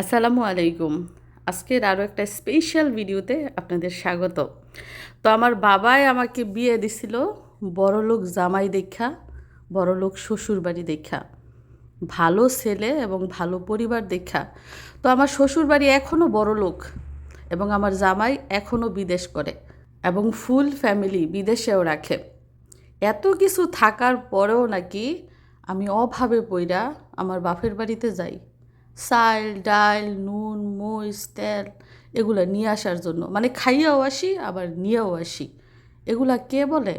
আসসালামু আলাইকুম। আজকের আরও একটা স্পেশাল ভিডিওতে আপনাদের স্বাগত। তো আমার বাবাই আমাকে বিয়ে দিছিল বড়লোক জামাই দেখা, বড়লোক শ্বশুর বাড়ি দেখা। ভালো ছেলে এবং ভালো পরিবার দেখা। তো আমার শ্বশুরবাড়ি এখনও বড়লোক এবং আমার জামাই এখনও বিদেশ করে এবং ফুল ফ্যামিলি বিদেশেও রাখে। এত কিছু থাকার পরেও নাকি আমি অভাবে পইরা আমার বাপের বাড়িতে যাই। চাল ডাল নুন, মরিচ, তেল এগুলো নিয়ে আসার জন্য। মানে খাইয়াও আসি, আবার নিয়েও আসি। এগুলা কে বলে?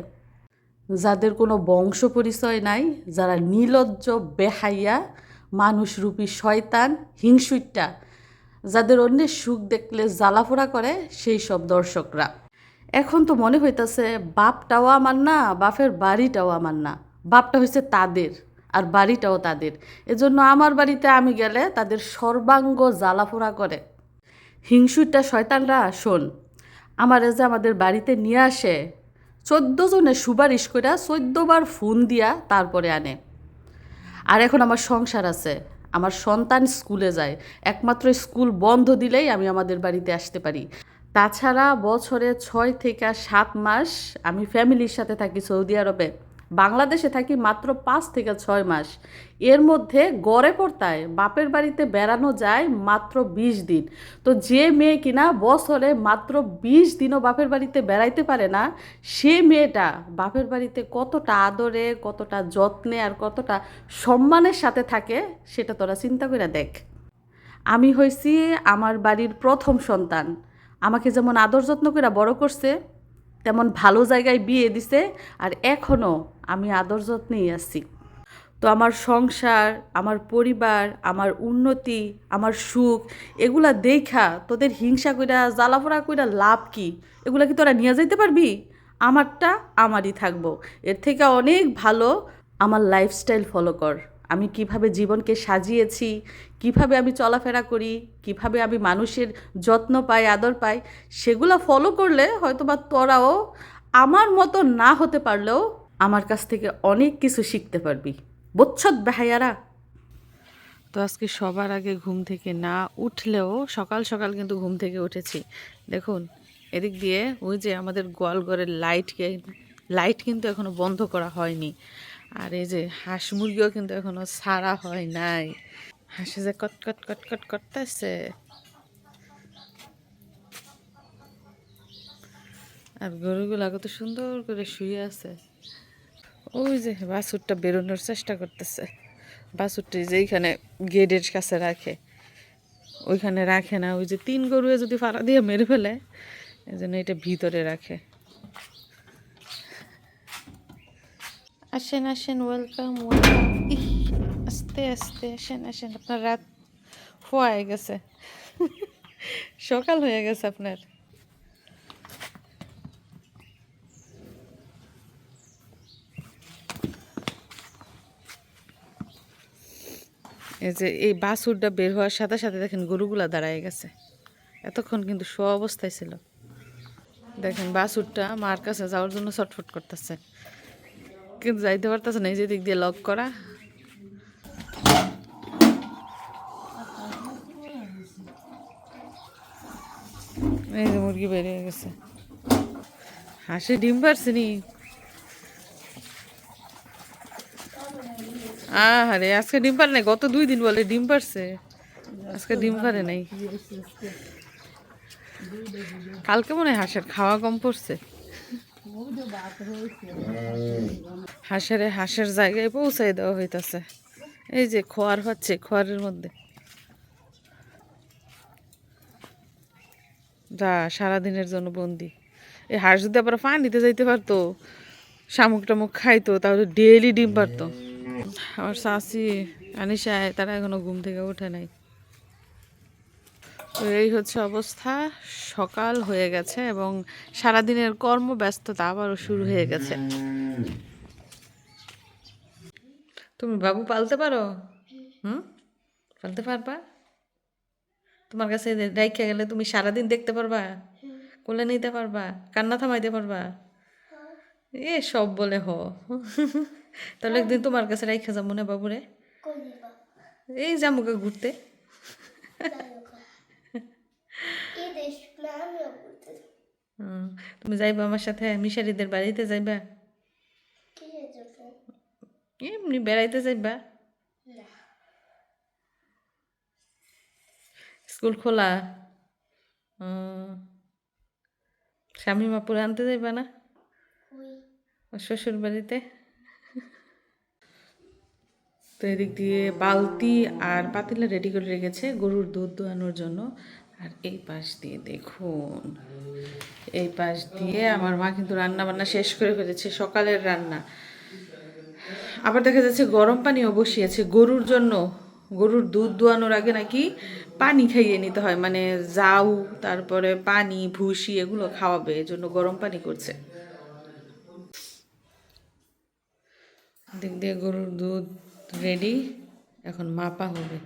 যাদের কোনো বংশ পরিচয় নাই, যারা নির্লজ্জ বেহাইয়া মানুষরূপী শয়তান হিংসুইটা যাদের অন্যের সুখ দেখলে জ্বালাফোড়া করে, সেই সব দর্শকরা। এখন তো মনে হইতাছে, বাপটাও আমার না, বাপের বাড়িটাও আমার না। বাপটা হয়েছে তাদের। আর বাড়িটাও তাদের। এজন্য আমার বাড়িতে আমি গেলে তাদের সর্বাঙ্গ জ্বালাফোড়া করে। হিংসুটা শয়তানরা, শোন, আমারে যে আমাদের বাড়িতে নিয়ে আসে, চোদ্দ জনে সুপারিশ করে চোদ্দবার ফোন দিয়া তারপরে আনে। আর এখন আমার সংসার আছে, আমার সন্তান স্কুলে যায়, একমাত্র স্কুল বন্ধ দিলেই আমি আমাদের বাড়িতে আসতে পারি। তাছাড়া বছরে ছয় থেকে সাত মাস আমি ফ্যামিলির সাথে থাকি সৌদি আরবে। বাংলাদেশে থাকি মাত্র পাঁচ থেকে ছয় মাস। এর মধ্যে গড়ে পড়তায় বাপের বাড়িতে বেড়ানো যায় মাত্র বিশ দিন। তো যে মেয়ে কিনা বছরে মাত্র বিশ দিনও বাপের বাড়িতে বেড়াইতে পারে না, সে মেয়েটা বাপের বাড়িতে কতটা আদরে, কতটা যত্নে আর কতটা সম্মানের সাথে থাকে, সেটা তোরা চিন্তা করে দেখ। আমি হয়েছি আমার বাড়ির প্রথম সন্তান। আমাকে যেমন আদর যত্ন করে বড় করছে তেমন ভালো জায়গায় বিয়ে দিছে আর এখনও আমি আদর যত্নেই আছি। তো আমার সংসার, আমার পরিবার, আমার উন্নতি, আমার সুখ, এগুলা দেখা তোদের হিংসা কইরা জ্বালাপোড়া কইরা লাভ কি? এগুলা কি তোরা নিয়ে যাইতে পারবি? আমারটা আমারই থাকব। এর থেকে অনেক ভালো আমার লাইফস্টাইল ফলো কর। আমি কীভাবে জীবনকে সাজিয়েছি, কীভাবে আমি চলাফেরা করি, কীভাবে আমি মানুষের যত্ন পাই, আদর পাই, সেগুলো ফলো করলে হয়তো বা তোরাও আমার মতো না হতে পারলেও আমার কাছ থেকে অনেক কিছু শিখতে পারবি। বচ্ছত বেহাইয়ারা তো আজকে সবার আগে ঘুম থেকে না উঠলেও সকাল সকাল কিন্তু ঘুম থেকে উঠেছি। দেখুন, এদিক দিয়ে ওই যে আমাদের গোয়ালঘরের লাইটকে লাইট কিন্তু এখনও বন্ধ করা হয়নি। আর এই যে হাঁস মুরগিও কিন্তু এখনও ছাড়া হয় নাই। হাঁসে যে কট কট কট কট করতেছে। আর গরুগুলো কত সুন্দর করে শুয়ে আছে। ওই যে বাছুরটা বেরোনোর চেষ্টা করতেছে। বাছুরটি যেইখানে গেটের কাছে রাখে, ওইখানে রাখে না। ওই যে তিন গরুয়ে যদি ফাড়া দিয়ে মেরে ফেলে এই জন্য এটা ভিতরে রাখে। আসেন আসেন ওয়েলকাম ওয়েলকাম আস্তে আস্তে, আসেন আসেন, আপনার রাত হয়ে গেছে। সকাল হয়ে গেছে আপনার। এই যে, এই বাছুরটা বের হওয়ার সাথে সাথে দেখেন গরুগুলা দাঁড়ায় গেছে। এতক্ষণ কিন্তু শো অবস্থায় ছিল। দেখেন বাছুরটা মার কাছে যাওয়ার জন্য ছটফট করতেছে। কিন্তু যাইতে পারতেছে না, এই যে দিক দিয়ে লক করা। এই যে মুরগি বেরিয়ে গেছে। হাসি ডিম পারছে নি? আরে আজকে ডিম পারে নাই, গত দুই দিন বলে ডিম পারছে। আজকে ডিম পারে নাই। কালকে মনে হয় হাঁসের খাওয়া কম পড়ছে। হাঁসের হাঁসের জায়গায় পৌঁছাই দেওয়া হইতাছে। এই যে খোয়ার হচ্ছে, খোয়ারের মধ্যে। যা, সারাদিনের জন্য বন্দি। এই হাঁস যদি আবার পানিতে যাইতে পারতো, শামুক টামুক খাইতো, তাহলে ডেইলি ডিম পারতো। আমার শাশি আনিসায়, তারা এখনও ঘুম থেকে ওঠে নাই। এই হচ্ছে অবস্থা। সকাল হয়ে গেছে এবং সারাদিনের কর্মব্যস্ততা আবারও শুরু হয়ে গেছে। তুমি বাবু পালতে পারো? হুম? পালতে পারবা? তোমার কাছে রাইখা গেলে তুমি সারাদিন দেখতে পারবা? কোলে নিতে পারবা? কান্না থামাইতে পারবা? এ সব বলে হ। তাহলে একদিন তোমার কাছে রাইখা যাব না বাবুরে? এই যামুকে ঘুরতে। তুমি যাইবা আমার সাথে? মিশারিদের বাড়িতে যাইবা? এমনি বেড়াইতে যাইবা? স্কুল খোলা? স্বামী মাপুর আনতে যাইবা না? শ্বশুর বাড়িতে? তো এদিক দিয়ে বালতি আর পাতিলা রেডি করে রেখেছে। গরুর দুধ দোয়ানোর জন্য। আর এই পাশ দিয়ে দেখুন। এই পাশ দিয়ে আমার মা কিন্তু রান্না বান্না শেষ করে ফেলেছে, সকালের রান্না। আবার দেখা যাচ্ছে গরম পানিও বসিয়েছে গরুর জন্য। গরুর দুধ দোয়ানোর আগে নাকি পানি খাইয়ে নিতে হয় মানে জাউ, তারপরে পানি, ভুসি, এগুলো খাওয়াবে, এজন্য গরম পানি করছে। দিক দিয়ে গরুর দুধ রেডি এখন মাপা হবে।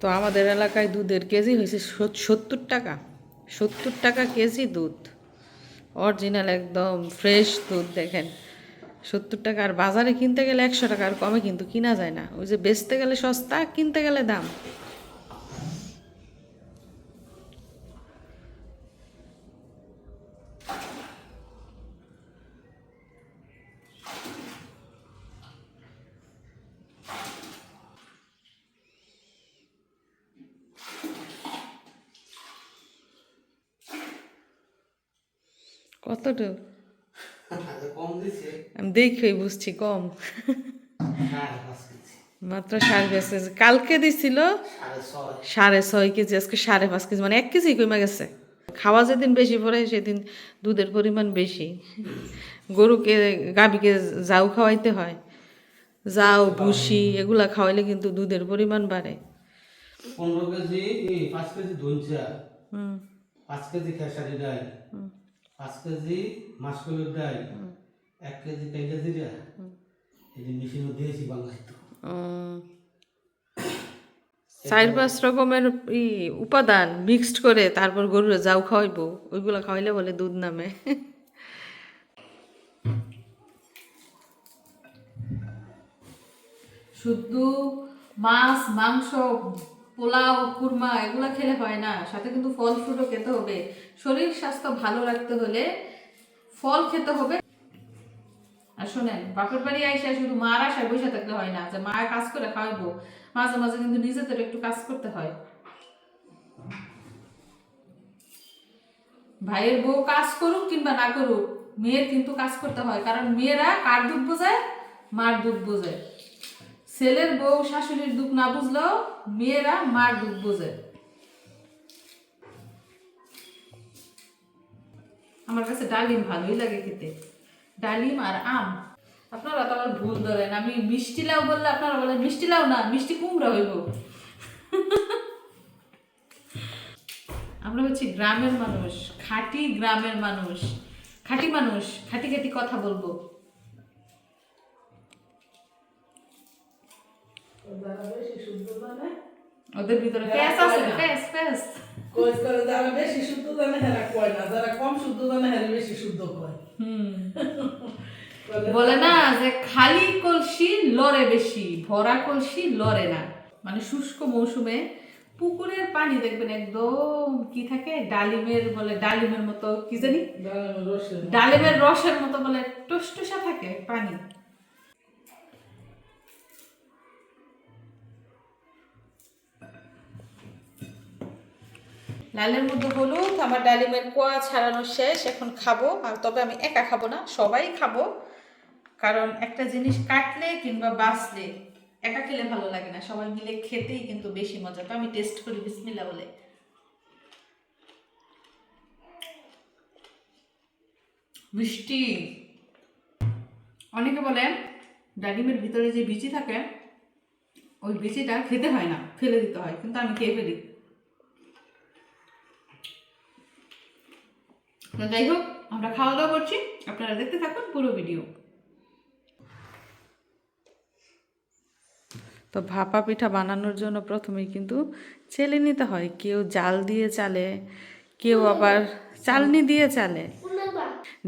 তো আমাদের এলাকায় দুধের কেজি হয়েছে সত্তর টাকা। সত্তর টাকা কেজি দুধ। অরিজিনাল একদম ফ্রেশ দুধ, দেখেন। সত্তর টাকা আর বাজারে কিনতে গেলে একশো টাকা, আর কমে কিন্তু কিনা যায় না। ওই যে বেচতে গেলে সস্তা, কিনতে গেলে দাম। কতটুকু? আমি দেখেই বুঝছি কম। মাত্র সাড়ে পাঁচ কেজি। কালকে দিছিল সাড়ে ছয়। কেজি আজকে সাড়ে পাঁচ কেজি। মানে এক কেজি কমে গেছে। খাওয়া যেদিন বেশি পড়ে সেদিন দুধের পরিমাণ বেশি। গরুকে গাভীকে জাউ খাওয়াইতে হয়। যাও ভুসি এগুলা খাওয়াইলে কিন্তু দুধের পরিমাণ বাড়ে। পনেরো কেজি পাঁচ কেজি ধনচা। হুম। পাঁচ কেজি খেসারি ডাল। পাঁচ কেজি মাসকলের ডাল এক কেজি জিরা এই মেশিনও দিয়েছি বাংলায় তো। চার পাঁচ রকমের ই উপাদান মিক্সড করে তারপর গরুরে যাও খাওয়াইবো। ওইগুলা খাওয়াইলে বলে দুধ নামে। শুদ্ধ মাছ মাংস পোলাও, কুরমা, এগুলো খেলে হয় না। সাথে কিন্তু ফল ফ্রুটও খেতে হবে। শরীর স্বাস্থ্য ভালো রাখতে হলে ফল খেতে হবে। আর শোনেন, বাপের বাড়ি আইসা শুধু মার আশায় বসে থাকলে হয় না, যে মা কাজ করে খাওয়াবো মাঝে মাঝে কিন্তু নিজেদের একটু কাজ করতে হয়। ভাইয়ের বউ কাজ করুক কিংবা না করুক, মেয়ের কিন্তু কাজ করতে হয়, কারণ মেয়েরা কার দুধ বোঝায়? মার দুধ বোঝায়। ছেলের বউ, শাশুড়ির দুঃখ না বুঝলেও মেয়েরা মার দুধ বোঝে। আমার কাছে ডালিম ভালোই লাগে খেতে। ডালিম আর আম। আপনারা তো আবার ভুল ধরেন। আমি মিষ্টি লাউ বললে আপনারা বলেন, মিষ্টি লাউ না, মিষ্টি কুমড়া হইব। আমরা হচ্ছি গ্রামের মানুষ, খাঁটি গ্রামের মানুষ। খাঁটি মানুষ, খাঁটি খাঁটি কথা বলব। ওদের ভিতরে ফ্যাস আছে ফ্যাস ফ্যাস কই করে যারা বেশি শুদ্ধ জানে হেরা কয় না যারা কম শুদ্ধ জানে হেরা বেশি শুদ্ধ কয় বলে না যে খালি কলসি লড়ে বেশি ভরা কলসি লড়ে না। মানে শুষ্ক মৌসুমে পুকুরের পানি দেখবেন একদম কি থাকে? ডালিমের বলে ডালিমের মতো কি জানি? ডালিমের রসের মতো বলে টুসটুসা থাকে পানি। লালের মধ্যে হলুদ, আমার ডালিমের কোয়া ছাড়ানো শেষ, এখন খাব। আর তবে আমি একা খাব না, সবাই খাব। কারণ একটা জিনিস কাটলে কিংবা বাঁচলে একা খেলে ভালো লাগে না। সবাই মিলে খেতেই কিন্তু বেশি মজা। তো আমি টেস্ট করি বিসমিল্লা বলে। মিষ্টি। অনেকে বলে ডালিমের ভিতরে যে বিচি থাকে, ওই বিচিটা খেতে হয় না, ফেলে দিতে হয়। কিন্তু আমি খেয়ে ফেলি। যাই হোক, আমরা খাওয়া দাওয়া করছি। আপনারা দেখতে থাকুন পুরো ভিডিও তো ভাপা পিঠা বানানোর জন্য প্রথমেই কিন্তু চেলে নিতে হয়। কেউ জাল দিয়ে চালে, কেউ আবার চালনি দিয়ে চালে।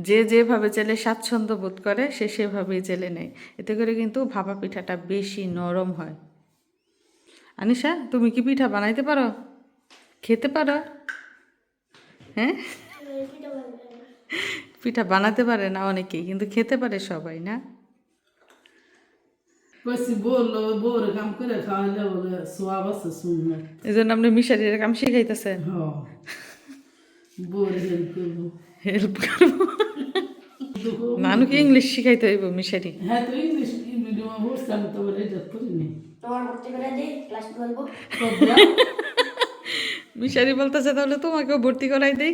যে যেভাবে চেলে স্বাচ্ছন্দ্য বোধ করে, সে সেভাবেই চেলে নেয়। এতে করে কিন্তু ভাপা পিঠাটা বেশি নরম হয়। আনিশা, তুমি কি পিঠা বানাইতে পারো? খেতে পারো? হ্যাঁ? পিঠা বানাতে পারে না অনেকেই কিন্তু খেতে পারে সবাই না? এই জন্য আপনি মিশারির কাম শিখাইতেছেন? হেল্প করব। নানুকে ইংলিশ শিখাইতে হইব মিশারি। হ্যাঁ তো ইংলিশ মিশারি বলতেছে তাহলে তোমাকেও ভর্তি করাই দেই।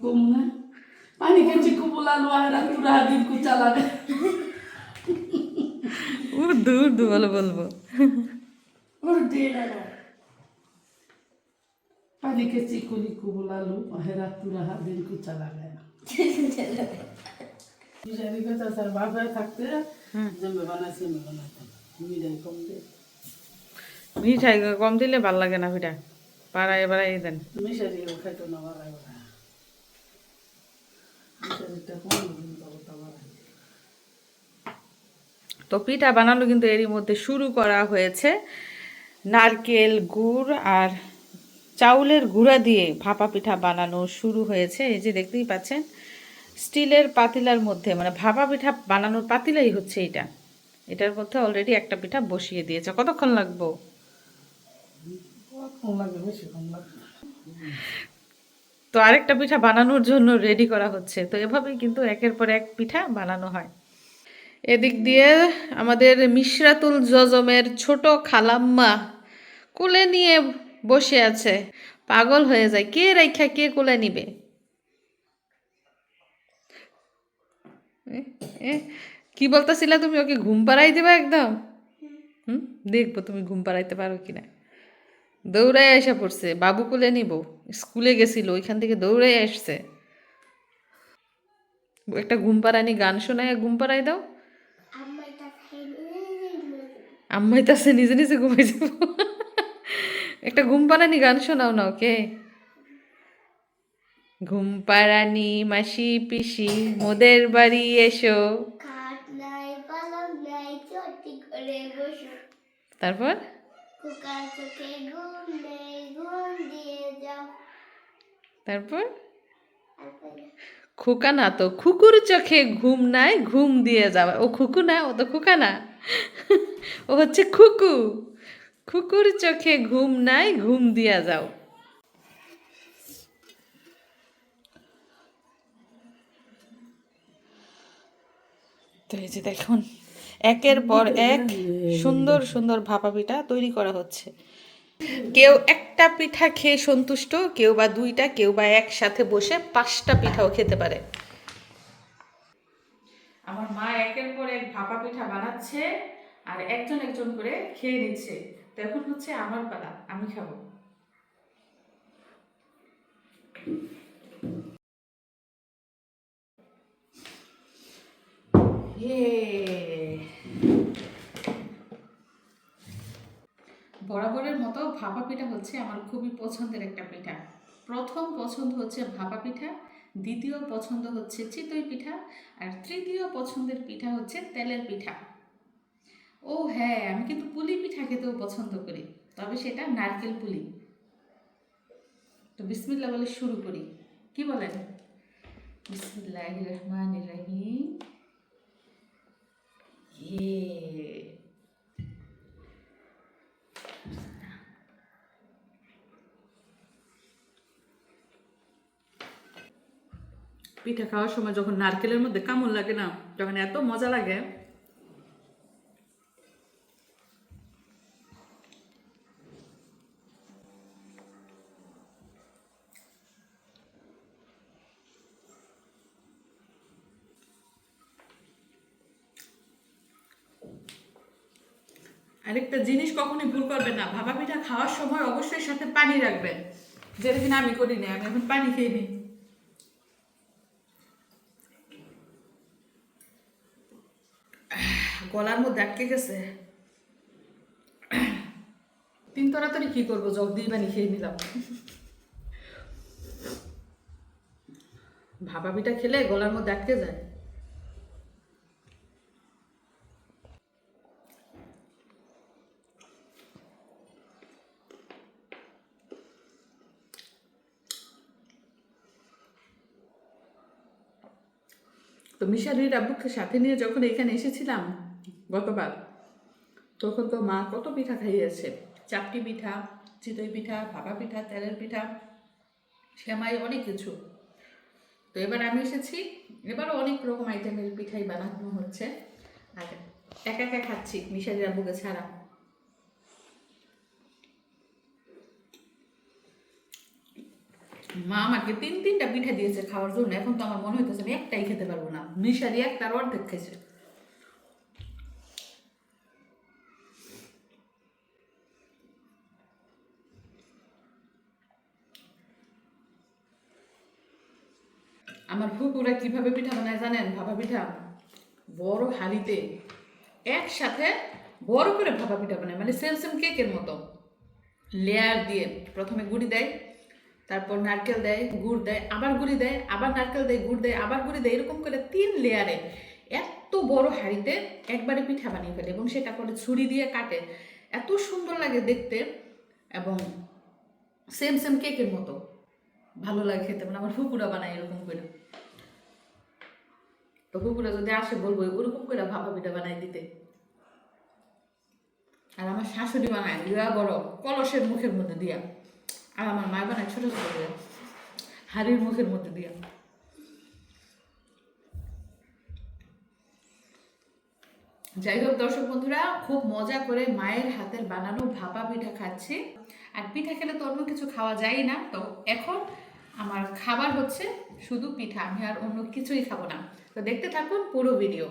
উর্দু কম না পানি খেয়েছি কুবুলালো আর তুরা দিন কুচা লাগে উর্দু উর্দু বলে বলব। উর্দু না না পানি খেয়েছি কুলি কুবুলালো হেরা তুরা দিন কুচা লাগে বিশারি কথা স্যার বাবা থাকতে জমে বানাইছে আমি বানাইতাম মিডিয়াম কম দিয়ে মিঠাই কম দিলে ভালো লাগে না পিঠা পাড়ায় বাড়াই দেন। মিশারিও খাইতো না বাড়াই বাড়াই মিশারিটা কম বাবা বাড়াই তো পিঠা বানানো কিন্তু এরই মধ্যে শুরু করা হয়েছে। নারকেল গুড় আর চাউলের গুঁড়া দিয়ে ভাপা পিঠা বানানো শুরু হয়েছে। এই যে দেখতেই পাচ্ছেন, স্টিলের পাতিলার মধ্যে মানে ভাপা পিঠা বানানোর পাতিলাই হচ্ছে এটা। এটার মধ্যে অলরেডি একটা পিঠা বসিয়ে দিয়েছে। কতক্ষণ লাগবো কম লাগে বেশি কম লাগে তো আরেকটা পিঠা বানানোর জন্য রেডি করা হচ্ছে। তো এভাবেই কিন্তু একের পর এক পিঠা বানানো হয়। এদিক দিয়ে আমাদের মিশরাতুল জজমের ছোট খালাম্মা কুলে নিয়ে বসে আছে। পাগল হয়ে যায়। কে রেখা কে কুলে নিবে? কি বলতেছিলা তুমি? ওকে ঘুম পাড়াই দিবা একদম? হুম? দেখব তুমি ঘুম পাড়াইতে পারো কিনা। দৌড়ায় আসা পড়ছে। বাবু কুলে নিব। স্কুলে গেছিল, ওইখান থেকে দৌড়াই আসছে একটা ঘুম পাড়ানি গান শোনায় ঘুম পাড়াই দাও তা আম্মাই তাছে নিজে নিজে ঘুমাই যাব। একটা ঘুম পাড়ানি গান শোনাও না ওকে। ঘুম পাড়ানি মাসি পিসি, মোদের বাড়ি এসো। তারপর? কুকার চোখে ঘুম দিয়ে যাও। তারপর? খোকা না তো খুকুর চোখে ঘুম নাই ঘুম দিয়ে যাওয়া ও খুকু না ও তো খোকা না। ও হচ্ছে খুকু। খুকুর চোখে ঘুম নাই ঘুম দিয়া যাও। তো এই যে দেখুন একের পর এক সুন্দর সুন্দর ভাপা পিঠা তৈরি করা হচ্ছে। কেউ একটা পিঠা খেয়ে সন্তুষ্ট, কেউ বা দুইটা, কেউ বা একসাথে বসে পাঁচটা পিঠাও খেতে পারে। আমার মা একের পর এক ভাপা পিঠা বানাচ্ছে আর একজন একজন করে খেয়ে নিচ্ছে। তো এখন হচ্ছে আমার পালা, আমি খাব। Yay! বরাবরের মতো ভাপা পিঠা হচ্ছে আমার খুবই পছন্দের একটা পিঠা। প্রথম পছন্দ হচ্ছে ভাপা পিঠা, দ্বিতীয় পছন্দ হচ্ছে চিতই পিঠা, আর তৃতীয় পছন্দের পিঠা হচ্ছে তেলের পিঠা। ও হ্যাঁ আমি কিন্তু পুলি পিঠা খেতেও পছন্দ করি, তবে সেটা নারকেল পুলি। তো বিসমিল্লা বলে শুরু করি। কি বলেন? বিসমিল্লাহ রহমান রহিম। ইয়ে। পিঠা খাওয়ার সময় যখন নারকেলের মধ্যে কামড় লাগে না তখন এত মজা লাগে, আরেকটা জিনিস কখনোই ভুল করবেন না। ভাপা পিঠা খাওয়ার সময় অবশ্যই সাথে পানি রাখবেন। যেটা কিনা আমি করি না আমি এখন পানি খেয়ে নিই। গলার মধ্যে আটকে গেছে। তিন তাড়াতাড়ি কি করব? জগ দিয়ে বানি খেয়ে নিলাম। ভাপা পিঠা খেলে গলার মধ্যে আটকে যায়। তো মিশারির আব্বুকে সাথে নিয়ে যখন এখানে এসেছিলাম গতবার তখন তো মা কত পিঠা খাইয়েছে? চাপটি পিঠা, চিতই পিঠা, ভাপা পিঠা, তেলের পিঠা, সেমাই, অনেক কিছু। তো এবার আমি এসেছি। এবারও অনেক রকম আইটেমের পিঠাই বানানো হচ্ছে। আর একা একা খাচ্ছি মিশারির আব্বুকে ছাড়া। মা আমাকে তিন তিনটা পিঠা দিয়েছে খাওয়ার জন্য। এখন তো আমার মনে হইতেছে আমি একটাই খেতে পারব না। মিশারি একটার অর্ধেক খেয়েছে। আমার ফুপুরা কীভাবে পিঠা বানায় জানেন? ভাপা পিঠা। বড় হাঁড়িতে একসাথে বড় করে ভাপা পিঠা বানায় মানে সেম সেম কেকের মতো। লেয়ার দিয়ে প্রথমে গুড়ি দেয়, তারপর নারকেল দেয়, গুড় দেয়, আবার গুড়ি দেয়, আবার নারকেল দেয়, গুড় দেয়, আবার গুড়ি দেয়, এরকম করে তিন লেয়ারে এত বড় হাঁড়িতে একবারে পিঠা বানিয়ে ফেলে এবং সেটা করে ছুরি দিয়ে কাটে। এত সুন্দর লাগে দেখতে এবং সেম সেম কেকের মতো। ভালো লাগে খেতে মানে আমার ফুপুরা বানায় এরকম করে। তো ফুপুরা যদি আসে, বলব, ওরকম করে ভাপা পিঠা বানাই দিতে। আর আমার শাশুড়ি বানায় দিয়া বড়, কলসের মুখের মধ্যে দিয়া। আর আমার মা বানায় ছোট ছোট দিয়া হাড়ির মুখের মধ্যে দিয়া। যাই হোক দর্শক বন্ধুরা, খুব মজা করে মায়ের হাতের বানানো ভাপা পিঠা খাচ্ছি। আর পিঠা খেলে তো অন্য কিছু খাওয়া যায় না। তো এখন আমার খাবার হচ্ছে শুধু পিঠা আমি আর অন্য কিছুই খাব না। তো দেখতে থাকুন পুরো ভিডিও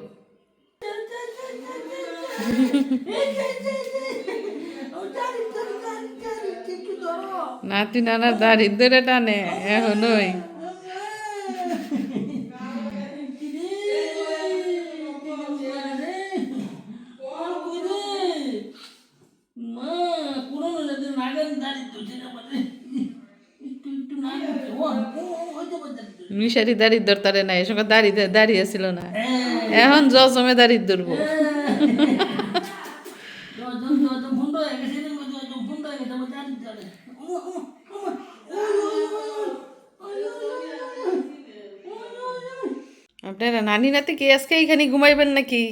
নাতি নানা দারিদ্রে টানে এখনই মা পুরনো যাদের নাগাল দাঁড়িয়ে তো সেটা মানে একটু একটু নাগাল ও ও হইতে পারতে মিশারি দারিদ্র তারে নাই সঙ্গে দাঁড়িয়ে দাঁড়িয়েছিল না। এখন জমে দারিদ্র ধরবো যখন যখন ভুন্ড গেছে সেদিন যখন ভুন্ড গেছে আমার দাঁড়িয়ে দাঁড়িয়ে আপনারা নানি নাতি কি আজকে এখানে ঘুমাইবেন নাকি?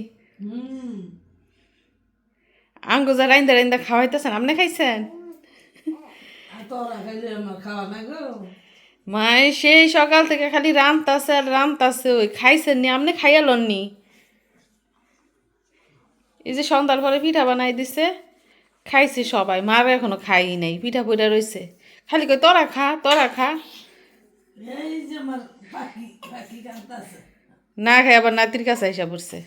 আঙ্গো যা রাইন্দা রাইন্দা খাওয়াইতেছেন, আপনি খাইছেন? খাওয়া না গো। মাই সেই সকাল থেকে খালি রামতাছে আর রামতাছে ওই খাইছেন নি আপনি খাইয়া লননি। এই যে সন্ধ্যার পরে পিঠা বানাই দিছে খাইছি সবাই মার এখনও খাই নাই পিঠা পইটা রইছে। খালি কই তোরা খা তোরা খা। না খাই আবার নাতির কাছে আইসা পড়ছে।